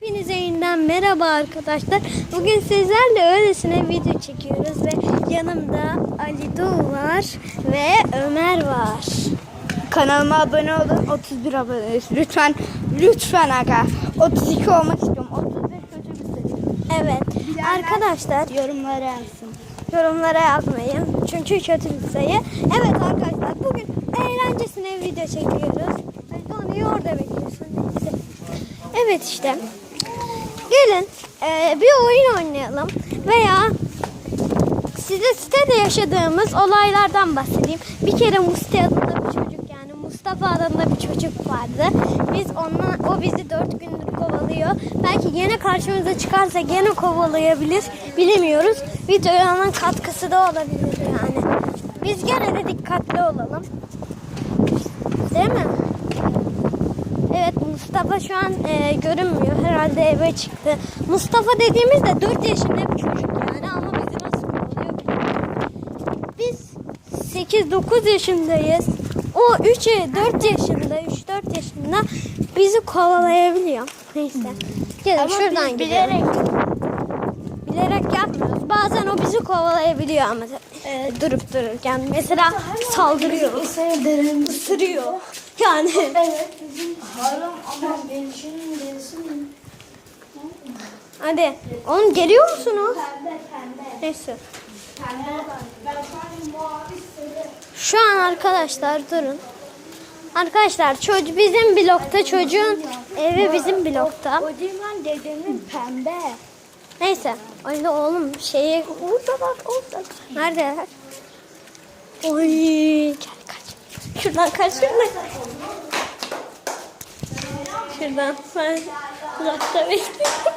Hepinize yeniden merhaba arkadaşlar. Bugün sizlerle öylesine video çekiyoruz ve yanımda Ali Doğu var ve Ömer var. Kanalıma abone olun. 31 aboneyiz. Lütfen, lütfen aga. 32 olmak istiyorum. 31 kötü bir sayı. Evet arkadaşlar Yorumlara yazsın. yorumlara yazmayın çünkü kötü bir sayı. Evet arkadaşlar bugün eğlencesine video çekiyoruz. Ben de onu orada bekliyorsun. Evet işte gelin eee, bir oyun oynayalım veya size sitede yaşadığımız olaylardan bahsedeyim. Bir kere Musti adında bir çocuk yani Mustafa adında bir çocuk vardı. Biz onunla, o bizi dört gündür kovalıyor. Belki yine karşımıza çıkarsa gene kovalayabilir. Bilemiyoruz. Videoya onun katkısı da olabilir yani. Biz gene de dikkatli olalım. Değil mi? Evet Mustafa şu an e, görünmüyor. Herhalde eve çıktı. Mustafa dediğimizde 4 yaşında bir çocuk yani ama bizi nasıl bilmiyorum. Biz 8-9 yaşındayız. O 3 4 yaşında, 3-4 yaşında bizi kovalayabiliyor. Neyse. Gelin Ama şuradan biz gidelim. bilerek Bilerek yapmıyoruz. Bazen o bizi kovalayabiliyor ama e, durup dururken. Mesela saldırıyor. Isırıyor. Yani. Evet bizim haram ama şimdi gelsin. Hadi. Oğlum geliyor musunuz? Pembe pembe. Neyse. Pembe Ben şu an mavi sarı. Şu an arkadaşlar durun. Arkadaşlar çocuk bizim blokta çocuğun evi bizim blokta. O zaman dedemin pembe. Neyse. Öyle oğlum şeyi Oradalar orada. neredeler? Oy gel kaç. Şuradan kaç şuradan. Şuradan ben uzakta bekliyorum.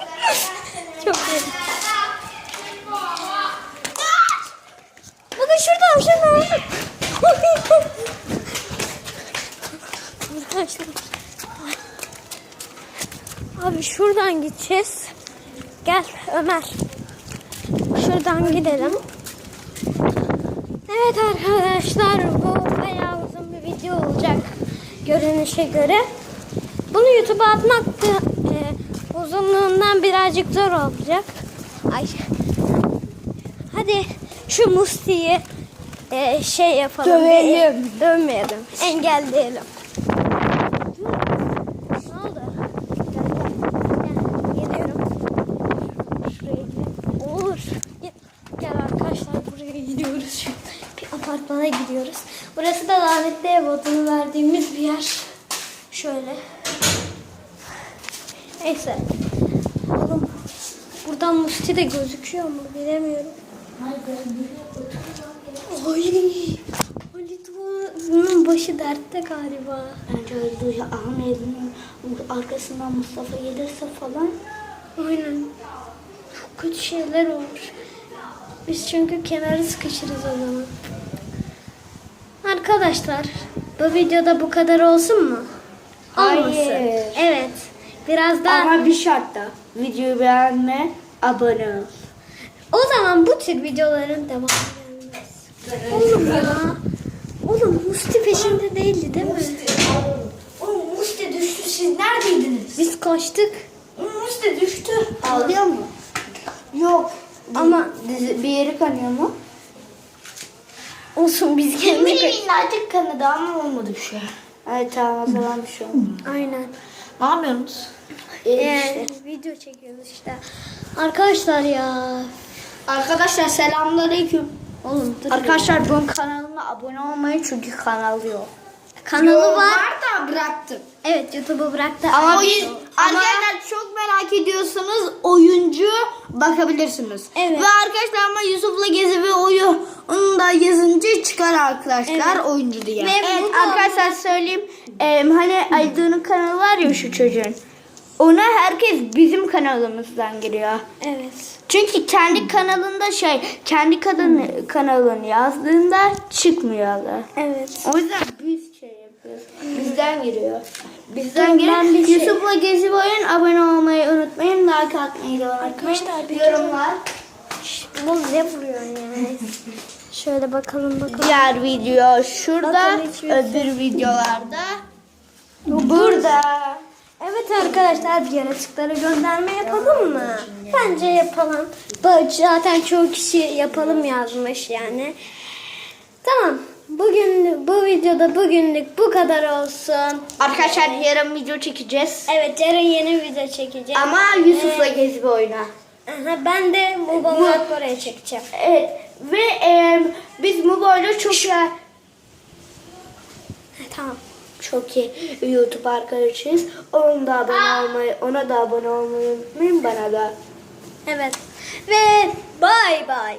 Çok iyi. Bakın şuradan şuradan. Arkadaşlar. Abi şuradan gideceğiz. Gel Ömer. Şuradan gidelim. Evet arkadaşlar bu bayağı uzun bir video olacak görünüşe göre. Bunu YouTube'a atmak da e, uzunluğundan birazcık zor olacak. Ay. Hadi şu Musti'yi e, şey yapalım. Dövelim. Dövmeyelim. Engelleyelim. Apartmana gidiyoruz. Burası da lanetli ev adını verdiğimiz bir yer. Şöyle. Neyse. Oğlum buradan Musti de gözüküyor mu bilemiyorum. Ay. Ali Tuğ'un başı dertte galiba. Bence öldü. Ahmet'in arkasından Mustafa gelirse falan. Aynen. Çok kötü şeyler olur. Biz çünkü kenarı sıkışırız o zaman. Arkadaşlar bu videoda bu kadar olsun mu? Hayır. Olmasın. Evet. Biraz daha Ama bir şartla. Videoyu beğenme, abone ol. o zaman bu tür videoların devamı gelmez. Oğlum ya. Oğlum Musti peşinde değildi değil mi? Oğlum Musti düştü. Siz neredeydiniz? Biz kaçtık. Musti düştü. Ağlıyor mu? Yok. Ama bir yeri kanıyor mu? Olsun biz kendi Minnacık kanadı ama olmadı bir şey. Evet tamam o zaman bir şey olmadı. Aynen. Ne yapıyorsunuz? Ee, video çekiyoruz işte. Arkadaşlar ya. Arkadaşlar selamünaleyküm. Oğlum dur. Arkadaşlar bunun kanalına abone olmayın çünkü kanal yok. Kanalı var. da bıraktım. Evet YouTube'u bıraktı. Ama Ama biz arkadaşlar çok merak ediyorsanız oyuncu bakabilirsiniz. Evet. Ve arkadaşlar ama Yusuf'la Gezi ve Oyu onu da yazınca çıkar arkadaşlar Evet. oyuncu diye. Ve evet arkadaşlar söyleyeyim. Ee, hani Aydoğan'ın kanalı var ya şu çocuğun. Ona herkes bizim kanalımızdan giriyor. Evet. Çünkü kendi kanalında şey, kendi kadın kanalını yazdığında çıkmıyor. Evet. O yüzden biz şey yapıyoruz. Bizden giriyor. Bizden giriyor. bir şey- Yusuf'la Gezi Boyun abone olmayı unutmayın. Like atmayı da unutmayın. Arkadaşlar, bir Yorumlar. Bu ne vuruyorsun yani? Şöyle bakalım bakalım. Diğer video şurada. Öbür videolarda burada. Evet arkadaşlar yaratıkları gönderme yapalım mı? Bence yapalım. Zaten çoğu kişi yapalım yazmış yani. Tamam. Bugün bu videoda bugünlük bu kadar olsun. Arkadaşlar yarın video çekeceğiz. Evet yarın yeni video çekeceğim. Ama Yusuf'la gezi bir oyna. Aha, ben de bu balığı oraya çekeceğim. Evet ve e, biz bu boyla çok Ha, Tamam. çok iyi YouTube arkadaşıyız. Ona da abone olmayı, ona da abone olmayı unutmayın bana da. Evet. Ve bay bay.